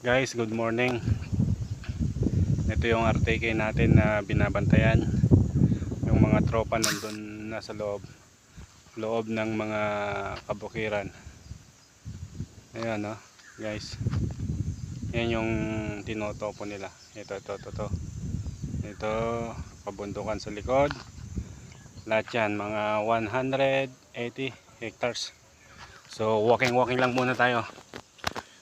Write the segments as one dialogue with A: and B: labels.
A: Guys, good morning. Ito yung RTK natin na binabantayan. Yung mga tropa nandun nasa loob. Loob ng mga kabukiran. Ayan no, guys. Yan yung tinotopo nila. Ito, ito, ito, ito. Ito, kabundukan sa likod. Lahat yan, mga 180 hectares. So, walking-walking lang muna tayo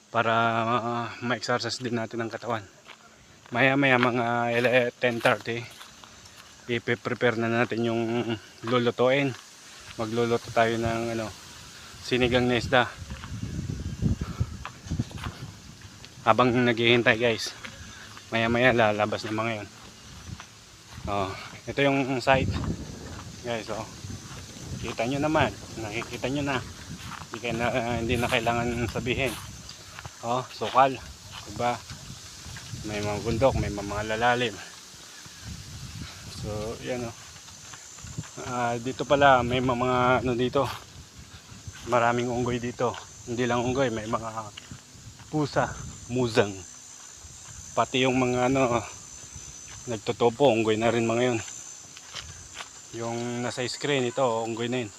A: para uh, ma-exercise din natin ang katawan. Maya maya mga ele- 10.30 ipe-prepare na natin yung lulutuin. Magluluto tayo ng ano, sinigang na isda. Habang naghihintay guys, maya maya lalabas na mga yun. Oh, ito yung site. Guys, oh. Kita nyo naman, nakikita nyo na. Hindi, na, hindi na kailangan sabihin. Oh, sukal. Diba? May mga bundok, may mga lalalim. So, yan oh. Ah, dito pala may mga, ano dito. Maraming unggoy dito. Hindi lang unggoy, may mga pusa, musang. Pati yung mga ano nagtotopo, unggoy na rin mga yun. Yung nasa screen ito, unggoy na yun.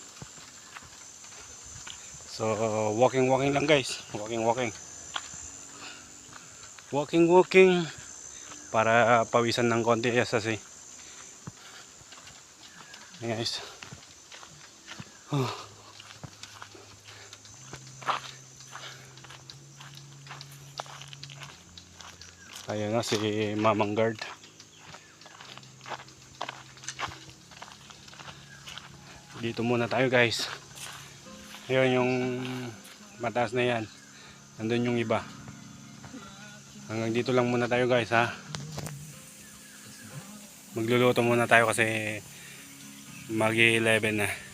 A: So, walking walking lang guys. Walking walking. Walking walking para pawisan ng konti sa si. Ayan, guys. Oh. Ayan na si Mamang Guard. Dito muna tayo guys. Ayun yung mataas na yan. Nandun yung iba. Hanggang dito lang muna tayo guys ha. Magluluto muna tayo kasi mag 11 na.